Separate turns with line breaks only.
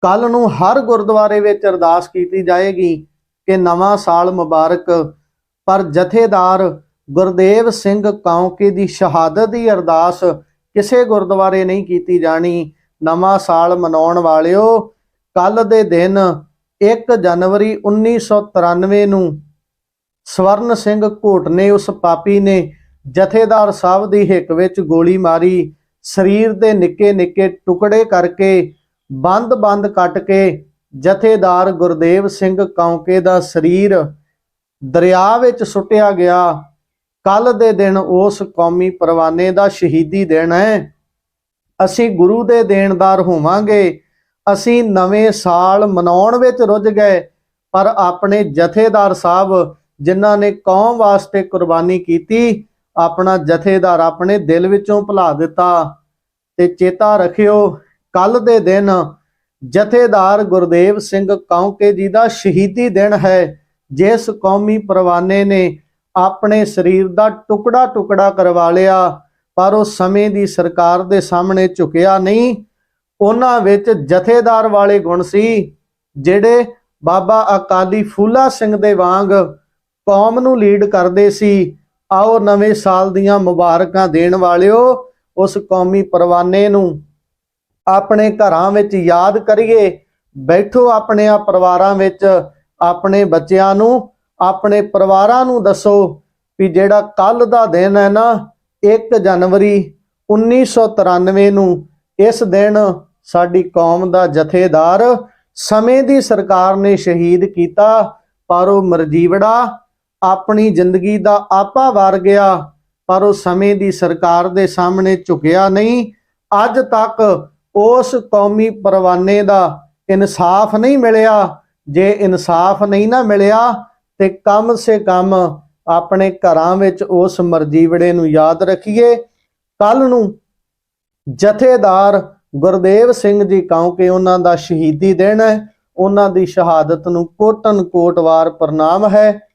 ਕੱਲ ਨੂੰ ਹਰ ਗੁਰਦੁਆਰੇ ਵਿੱਚ ਅਰਦਾਸ ਕੀਤੀ ਜਾਏਗੀ ਕਿ ਨਵਾਂ ਸਾਲ ਮੁਬਾਰਕ। ਪਰ ਜਥੇਦਾਰ ਗੁਰਦੇਵ ਸਿੰਘ ਕੌਂਕੇ ਦੀ ਸ਼ਹਾਦਤ ਦੀ ਅਰਦਾਸ ਕਿਸੇ ਗੁਰਦੁਆਰੇ ਨਹੀਂ ਕੀਤੀ ਜਾਣੀ। ਨਵਾਂ ਸਾਲ ਮਨਾਉਣ ਵਾਲਿਓ ਕੱਲ ਦੇ ਦਿਨ 1 ਜਨਵਰੀ 1993 ਨੂੰ ਸਵਰਨ ਸਿੰਘ ਘੋਟ ਨੇ ਉਸ ਪਾਪੀ ਨੇ ਜਥੇਦਾਰ ਸਾਹਿਬ ਦੀ ਹਿੱਕ ਵਿੱਚ ਗੋਲੀ ਮਾਰੀ। ਸਰੀਰ ਦੇ ਨਿੱਕੇ ਨਿੱਕੇ ਟੁਕੜੇ ਕਰਕੇ ਬੰਦ-ਬੰਦ ਕੱਟ ਕੇ ਜਥੇਦਾਰ ਗੁਰਦੇਵ ਸਿੰਘ ਕੌਂਕੇ ਦਾ ਸਰੀਰ ਦਰਿਆ ਵਿੱਚ ਸੁੱਟਿਆ ਗਿਆ। ਕੱਲ ਦੇ ਦਿਨ ਉਸ ਕੌਮੀ ਪਰਵਾਨੇ ਦਾ ਸ਼ਹੀਦੀ ਦਿਨ ਹੈ। ਅਸੀਂ ਗੁਰੂ ਦੇ ਦੇਣਦਾਰ ਹੋਵਾਂਗੇ। ਅਸੀਂ ਨਵੇਂ ਸਾਲ ਮਨਾਉਣ ਵਿੱਚ ਰੁੱਝ ਗਏ, ਪਰ ਆਪਣੇ ਜਥੇਦਾਰ ਸਾਹਿਬ ਜਿਨ੍ਹਾਂ ਨੇ ਕੌਮ ਵਾਸਤੇ ਕੁਰਬਾਨੀ ਕੀਤੀ, ਆਪਣਾ ਜਥੇਦਾਰ ਆਪਣੇ ਦਿਲ ਵਿੱਚੋਂ ਭੁਲਾ ਦਿੱਤਾ। ਤੇ ਚੇਤਾ ਰੱਖਿਓ ਕੱਲ ਦੇ ਦਿਨ ਜਥੇਦਾਰ ਗੁਰਦੇਵ ਸਿੰਘ ਕੌਂਕੇ ਜੀ ਦਾ ਸ਼ਹੀਦੀ ਦਿਨ ਹੈ। ਜਿਸ ਕੌਮੀ ਪਰਵਾਨੇ ਨੇ ਆਪਣੇ ਸਰੀਰ ਦਾ ਟੁਕੜਾ ਟੁਕੜਾ ਕਰਵਾ ਲਿਆ, ਪਰ ਉਹ ਸਮੇਂ ਦੀ ਸਰਕਾਰ ਦੇ ਸਾਹਮਣੇ ਝੁਕਿਆ ਨਹੀਂ। ਉਹਨਾਂ ਵਿੱਚ ਜਥੇਦਾਰ ਵਾਲੇ ਗੁਣ ਸੀ, ਜਿਹੜੇ ਬਾਬਾ ਅਕਾਲੀ ਫੂਲਾ ਸਿੰਘ ਦੇ ਵਾਂਗ ਕੌਮ ਨੂੰ ਲੀਡ ਕਰਦੇ ਸੀ। ਆਓ ਨਵੇਂ ਸਾਲ ਦੀਆਂ ਮੁਬਾਰਕਾਂ ਦੇਣ ਵਾਲਿਓ, ਉਸ ਕੌਮੀ ਪਰਵਾਨੇ ਨੂੰ। ਆਪਣੇ ਘਰਾਂ ਵਿੱਚ ਯਾਦ ਕਰੀਏ, ਬੈਠੋ ਆਪਣੇ ਆ ਪਰਿਵਾਰਾਂ ਵਿੱਚ, ਆਪਣੇ ਬੱਚਿਆਂ ਨੂੰ, ਆਪਣੇ ਪਰਿਵਾਰਾਂ ਨੂੰ ਦੱਸੋ ਵੀ ਜਿਹੜਾ ਕੱਲ ਦਾ ਦਿਨ ਹੈ ਨਾ 1 ਜਨਵਰੀ 1993 ਨੂੰ, ਇਸ ਦਿਨ ਸਾਡੀ ਕੌਮ ਦਾ ਜਥੇਦਾਰ ਸਮੇਂ ਦੀ ਸਰਕਾਰ ਨੇ ਸ਼ਹੀਦ ਕੀਤਾ, ਪਰ ਉਹ ਮਰਜੀਵੜਾ ਆਪਣੀ ਜ਼ਿੰਦਗੀ ਦਾ ਆਪਾ ਵਾਰ ਗਿਆ, ਪਰ ਉਹ ਸਮੇਂ ਦੀ ਸਰਕਾਰ ਦੇ ਸਾਹਮਣੇ ਝੁਕਿਆ ਨਹੀਂ। ਅੱਜ ਤੱਕ ਉਸ ਕੌਮੀ ਪਰਵਾਨੇ ਦਾ ਇਨਸਾਫ ਨਹੀਂ ਮਿਲਿਆ। ਜੇ ਇਨਸਾਫ ਨਹੀਂ ਨਾ ਮਿਲਿਆ, ਤੇ ਕਮ ਸੇ ਕਮ ਆਪਣੇ ਘਰਾਂ ਵਿੱਚ ਉਸ ਮਰਜੀਵੜੇ ਨੂੰ ਯਾਦ ਰੱਖੀਏ। ਕੱਲ ਨੂੰ ਜਥੇਦਾਰ ਗੁਰਦੇਵ ਸਿੰਘ ਜੀ ਕੌਂਕੇ ਉਹਨਾਂ ਦਾ ਸ਼ਹੀਦੀ ਦਿਨ ਹੈ। ਉਹਨਾਂ ਦੀ ਸ਼ਹਾਦਤ ਨੂੰ ਕੋਟਨ ਕੋਟਵਾਰ ਪ੍ਰਣਾਮ ਹੈ।